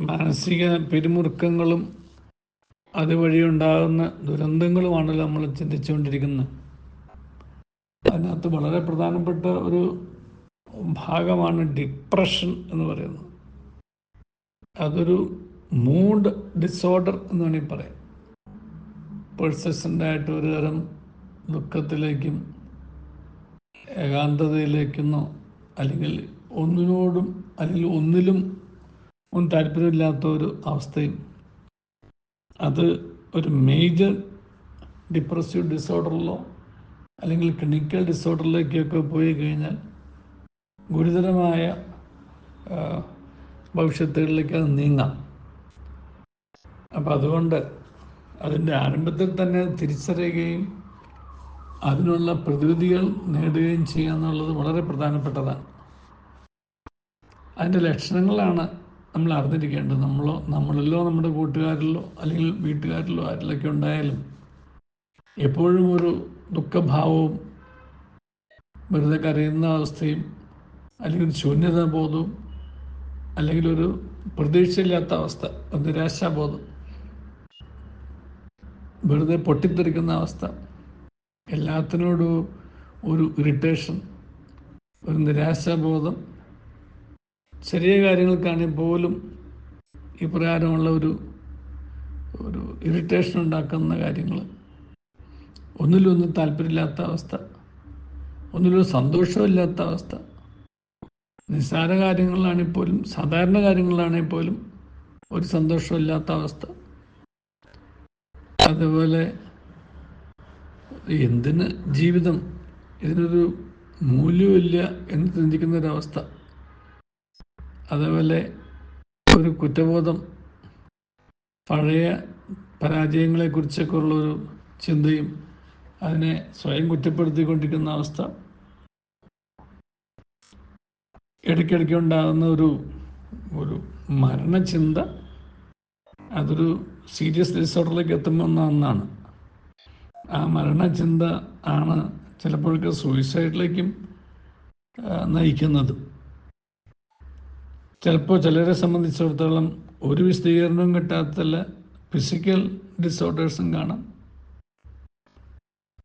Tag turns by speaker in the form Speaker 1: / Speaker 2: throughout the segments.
Speaker 1: മാനസിക പിരിമുറുക്കങ്ങളും അതുവഴി ഉണ്ടാകുന്ന ദുരന്തങ്ങളുമാണല്ലോ നമ്മൾ ചിന്തിച്ചുകൊണ്ടിരിക്കുന്നത്. അതിനകത്ത് വളരെ പ്രധാനപ്പെട്ട ഒരു ഭാഗമാണ് ഡിപ്രഷൻ എന്ന് പറയുന്നത്. അതൊരു മൂഡ് ഡിസോർഡർ എന്ന് വേണമെങ്കിൽ പറയാം. പേഴ്സസന്റ് ആയിട്ട് ഒരു തരം ദുഃഖത്തിലേക്കും ഏകാന്തതയിലേക്കെന്നോ അല്ലെങ്കിൽ ഒന്നിനോടും അല്ലെങ്കിൽ ഒന്നിലും ഒന്നും താല്പര്യമില്ലാത്ത ഒരു അവസ്ഥയും. അത് ഒരു മേജർ ഡിപ്രസീവ് ഡിസോർഡറിലോ അല്ലെങ്കിൽ ക്ലിനിക്കൽ ഡിസോർഡറിലേക്കൊക്കെ പോയി കഴിഞ്ഞാൽ ഗുരുതരമായ ഭവിഷ്യത്തുകളിലേക്ക് അത് നീങ്ങാം. അപ്പം അതുകൊണ്ട് അതിന്റെ ആരംഭത്തിൽ തന്നെ തിരിച്ചറിയുകയും അതിനുള്ള പ്രതിവിധികൾ നേടുകയും ചെയ്യുക എന്നുള്ളത് വളരെ പ്രധാനപ്പെട്ടതാണ്. അതിന്റെ ലക്ഷണങ്ങളാണ് നമ്മൾ അറിഞ്ഞിരിക്കേണ്ടത് നമ്മളോ നമ്മളിലോ നമ്മുടെ കൂട്ടുകാരിലോ അല്ലെങ്കിൽ വീട്ടുകാരിലോ ആരിലൊക്കെ ഉണ്ടായാലും എപ്പോഴും ഒരു ദുഃഖഭാവവും വെറുതെ കരയുന്ന അവസ്ഥയും അല്ലെങ്കിൽ ശൂന്യത ബോധവും അല്ലെങ്കിൽ ഒരു പ്രതീക്ഷയില്ലാത്ത അവസ്ഥ നിരാശാബോധം വെറുതെ പൊട്ടിത്തെറിക്കുന്ന അവസ്ഥ എല്ലാത്തിനോടും ഒരു ഇറിറ്റേഷൻ ഒരു നിരാശാബോധം ചെറിയ കാര്യങ്ങൾക്കാണെങ്കിൽ പോലും ഇപ്രകാരമുള്ള ഒരു ഒരു ഇറിറ്റേഷൻ ഉണ്ടാക്കുന്ന കാര്യങ്ങൾ ഒന്നിലൊന്നും താല്പര്യമില്ലാത്ത അവസ്ഥ. ഒന്നിലും സന്തോഷമില്ലാത്ത അവസ്ഥ. നിസ്സാര കാര്യങ്ങളിലാണെങ്കിൽ പോലും സാധാരണ കാര്യങ്ങളിലാണെങ്കിൽ പോലും ഒരു സന്തോഷമില്ലാത്ത അവസ്ഥ. അതുപോലെ എന്തിന് ജീവിതം ഇതിനൊരു മൂല്യമില്ല എന്ന് ചിന്തിക്കുന്ന ഒരവസ്ഥ അതേപോലെ ഒരു കുറ്റബോധം പഴയ പരാജയങ്ങളെക്കുറിച്ചൊക്കെ ഉള്ളൊരു ചിന്തയും അതിനെ സ്വയം കുറ്റപ്പെടുത്തിക്കൊണ്ടിരിക്കുന്ന അവസ്ഥ ഇടയ്ക്കിടയ്ക്ക് ഉണ്ടാകുന്ന ഒരു ഒരു മരണചിന്ത അതൊരു സീരിയസ് ഡിസോർഡറിലേക്ക് എത്തുമെന്ന ഒന്നാണ്. ആ മരണചിന്ത ആണ് ചിലപ്പോഴൊക്കെ സൂയിസൈഡിലേക്കും നയിക്കുന്നത്. ചിലപ്പോൾ ചിലരെ സംബന്ധിച്ചിടത്തോളം ഒരു വിശദീകരണവും കിട്ടാത്തല്ല. ഫിസിക്കൽ ഡിസോർഡേഴ്സും കാണാം.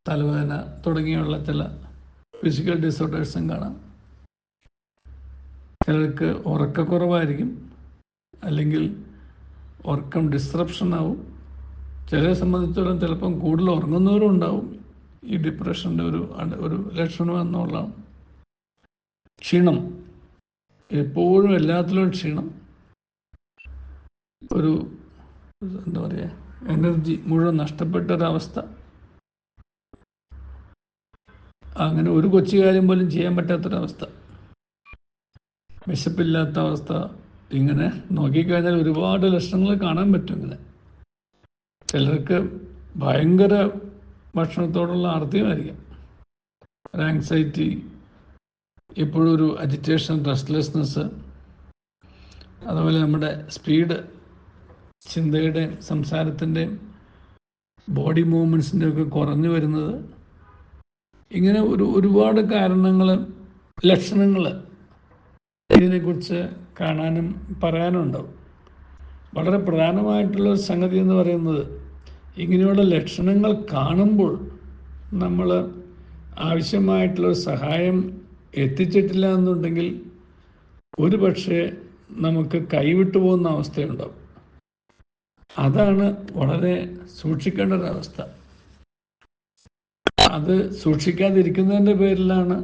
Speaker 1: തലവേദന തുടങ്ങിയുള്ള ചില ഫിസിക്കൽ ഡിസോർഡേഴ്സും കാണാം. ചിലർക്ക് ഉറക്കക്കുറവായിരിക്കും. അല്ലെങ്കിൽ ഉറക്കം ഡിസ്ട്രപ്ഷൻ ആവും. ചിലരെ സംബന്ധിച്ചിടത്തോളം ചിലപ്പം കൂടുതൽ ഉറങ്ങുന്നവരും ഉണ്ടാവും. ഈ ഡിപ്രഷന്റെ ഒരു ഒരു ലക്ഷണം എന്നുള്ളതാണ്. ക്ഷീണം. എപ്പോഴും എല്ലാത്തിലും ക്ഷീണം. ഒരു എന്താ പറയുക എനർജി മുഴുവൻ നഷ്ടപ്പെട്ട ഒരവസ്ഥ അങ്ങനെ ഒരു കൊച്ചു കാര്യം പോലും ചെയ്യാൻ പറ്റാത്തൊരവസ്ഥ. വിശപ്പില്ലാത്ത അവസ്ഥ ഇങ്ങനെ നോക്കിക്കഴിഞ്ഞാൽ ഒരുപാട് ലക്ഷണങ്ങൾ കാണാൻ പറ്റും ഇങ്ങനെ. ചിലർക്ക് ഭയങ്കര ഭക്ഷണത്തോടുള്ള ആർത്തിയുമായിരിക്കാം. ഒരു ആങ്സൈറ്റി എപ്പോഴും ഒരു അജിറ്റേഷൻ റെസ്റ്റ്ലെസ്നെസ് അതുപോലെ നമ്മുടെ സ്പീഡ് ചിന്തയുടെയും സംസാരത്തിന്റെയും ബോഡി മൂവ്മെന്റ്സിന്റെ ഒക്കെ കുറഞ്ഞു വരുന്നത്. ഇങ്ങനെ ഒരു ഒരുപാട് കാരണങ്ങൾ ലക്ഷണങ്ങൾ ഇതിനെക്കുറിച്ച് കാണാനും പറയാനും ഉണ്ടാവും വളരെ പ്രധാനമായിട്ടുള്ള ഒരു സംഗതി എന്ന് പറയുന്നത് ഇങ്ങനെയുള്ള ലക്ഷണങ്ങൾ കാണുമ്പോൾ നമ്മൾ ആവശ്യമായിട്ടുള്ള സഹായം എത്തിച്ചിട്ടില്ല എന്നുണ്ടെങ്കിൽ ഒരു പക്ഷേ നമുക്ക് കൈവിട്ടു പോകുന്ന അവസ്ഥയുണ്ടാവും. അതാണ് വളരെ സൂക്ഷിക്കേണ്ട ഒരവസ്ഥ അത് സൂക്ഷിക്കാതിരിക്കുന്നതിന്റെ പേരിലാണ്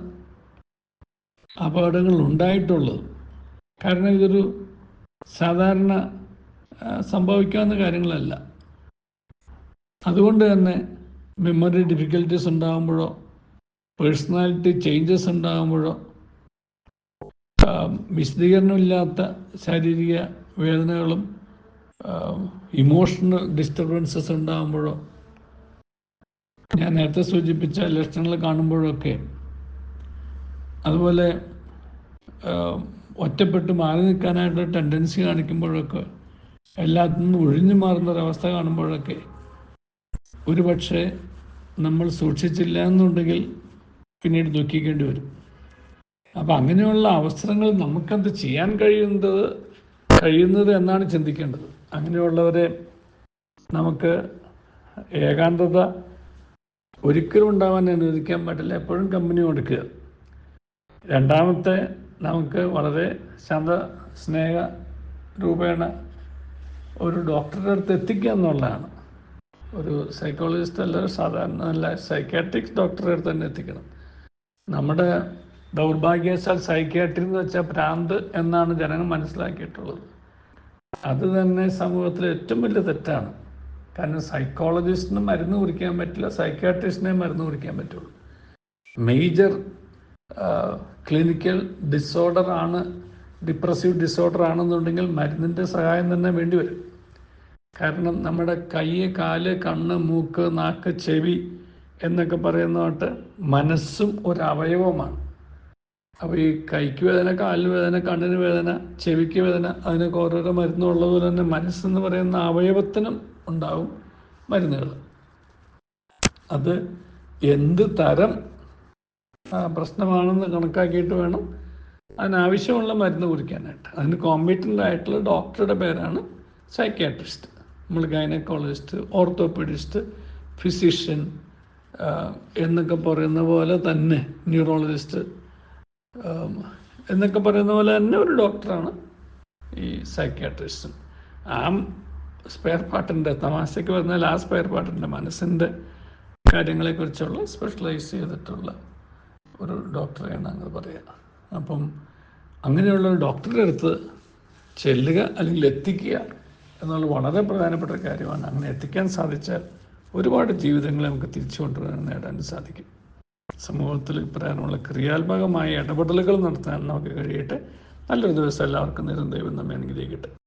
Speaker 1: അപകടങ്ങൾ ഉണ്ടായിട്ടുള്ളത്. കാരണം ഇതൊരു സാധാരണ സംഭവിക്കാവുന്ന കാര്യങ്ങളല്ല. അതുകൊണ്ട് തന്നെ മെമ്മറി ഡിഫിക്കൽറ്റീസ് ഉണ്ടാകുമ്പോഴോ പേഴ്സണാലിറ്റി ചേഞ്ചസ് ഉണ്ടാകുമ്പോഴോ വിശദീകരണമില്ലാത്ത ശാരീരിക വേദനകളും ഇമോഷണൽ ഡിസ്റ്റർബൻസസ് ഉണ്ടാകുമ്പോഴോ ഞാൻ നേരത്തെ സൂചിപ്പിച്ച ലക്ഷണങ്ങൾ കാണുമ്പോഴൊക്കെ അതുപോലെ ഒറ്റപ്പെട്ട് മാറി നിൽക്കാനായിട്ട് ടെൻഡൻസി കാണിക്കുമ്പോഴൊക്കെ എല്ലാത്തിൽ നിന്നും ഒഴിഞ്ഞു മാറുന്ന ഒരവസ്ഥ കാണുമ്പോഴൊക്കെ ഒരു പക്ഷേ നമ്മൾ സൂക്ഷിച്ചില്ല എന്നുണ്ടെങ്കിൽ പിന്നീട് ദുഃഖിക്കേണ്ടി വരും. അപ്പം അങ്ങനെയുള്ള അവസരങ്ങൾ നമുക്കത് ചെയ്യാൻ കഴിയുന്നത് കഴിയുന്നത് എന്നാണ് ചിന്തിക്കേണ്ടത്. അങ്ങനെയുള്ളവരെ നമുക്ക് ഏകാന്തത ഒരിക്കലും ഉണ്ടാവാൻ അനുവദിക്കാൻ പറ്റില്ല. എപ്പോഴും കമ്പനി കൊടുക്കുക. രണ്ടാമത്തെ നമുക്ക് വളരെ ശാന്ത സ്നേഹ രൂപേണ ഒരു ഡോക്ടറുടെ അടുത്ത് എത്തിക്കുക എന്നുള്ളതാണ്. ഒരു സൈക്കോളജിസ്റ്റ് അല്ല സാധാരണ അല്ല സൈക്കാട്രിക് ഡോക്ടറെ അടുത്ത് തന്നെ എത്തിക്കണം. നമ്മുടെ ദൗർഭാഗ്യവശാൽ സൈക്യാട്രി എന്ന് വെച്ചാൽ ഭ്രാന്ത് എന്നാണ് ജനങ്ങൾ മനസ്സിലാക്കിയിട്ടുള്ളത്. അത് തന്നെ സമൂഹത്തിലെ ഏറ്റവും വലിയ തെറ്റാണ്. കാരണം സൈക്കോളജിസ്റ്റിന് മരുന്ന് കുറിക്കാൻ പറ്റില്ല സൈക്യാട്രിസ്റ്റിനെ മരുന്ന് കുറിക്കാൻ പറ്റുള്ളൂ. മേജർ ക്ലിനിക്കൽ ഡിസോർഡർ ആണ് ഡിപ്രസീവ് ഡിസോർഡർ ആണെന്നുണ്ടെങ്കിൽ മരുന്നിന്റെ സഹായം തന്നെ വേണ്ടി വരും. കാരണം നമ്മുടെ കൈ കാൽ കണ്ണ് മൂക്ക് നാക്ക് ചെവി എന്നൊക്കെ പറയുന്നതായിട്ട് മനസ്സും ഒരു അവയവമാണ്. അപ്പോൾ ഈ കൈക്ക് വേദന കാലിന് വേദന കണ്ണിന് വേദന ചെവിക്ക് വേദന അതിനൊക്കെ ഓരോരോ മരുന്നുള്ളതുപോലെ തന്നെ മനസ്സെന്ന് പറയുന്ന അവയവത്തിനും ഉണ്ടാവും മരുന്നുകൾ. അത് എന്ത് തരം പ്രശ്നമാണെന്ന് കണക്കാക്കിയിട്ട് വേണം അതിനാവശ്യമുള്ള മരുന്ന് കുറിക്കാനായിട്ട് അതിന് കോമ്പറ്റന്റ് ആയിട്ടുള്ള ഡോക്ടറുടെ പേരാണ് സൈക്യാട്രിസ്റ്റ്. നമ്മൾ ഗൈനക്കോളജിസ്റ്റ് ഓർത്തോപെഡിസ്റ്റ് ഫിസിഷ്യൻ എന്നൊക്കെ പറയുന്ന പോലെ തന്നെ ന്യൂറോളജിസ്റ്റ്. എന്നൊക്കെ പറയുന്ന പോലെ തന്നെ ഒരു ഡോക്ടറാണ് ഈ സൈക്യാട്രിസ്റ്റും. ആ സ്പെയർ പാർട്ടിന്റെ തമാശയ്ക്ക് പറഞ്ഞാൽ ആ സ്പെയർ പാർട്ടിന്റെ മനസ്സിന്റെ കാര്യങ്ങളെക്കുറിച്ചുള്ള സ്പെഷ്യലൈസ് ചെയ്തിട്ടുള്ള ഒരു ഡോക്ടറെയാണ് അങ്ങനെ പറയുക. അപ്പം അങ്ങനെയുള്ള ഒരു ഡോക്ടറുടെ അടുത്ത് ചെല്ലുക അല്ലെങ്കിൽ എത്തിക്കുക എന്നുള്ള വളരെ പ്രധാനപ്പെട്ട കാര്യമാണ്. അങ്ങനെ എത്തിക്കാൻ സാധിച്ചാൽ ഒരുപാട് ജീവിതങ്ങളെ നമുക്ക് തിരിച്ചു കൊണ്ടുവരാൻ നേടാൻ സാധിക്കും. സമൂഹത്തിൽ ഇപ്രകാരമുള്ള ക്രിയാത്മകമായ ഇടപെടലുകൾ നടത്താൻ നമുക്ക് കഴിയട്ടെ. നല്ലൊരു ദിവസം എല്ലാവർക്കും നേരം നമ്മെ അനുഗ്രഹിക്കട്ടെ.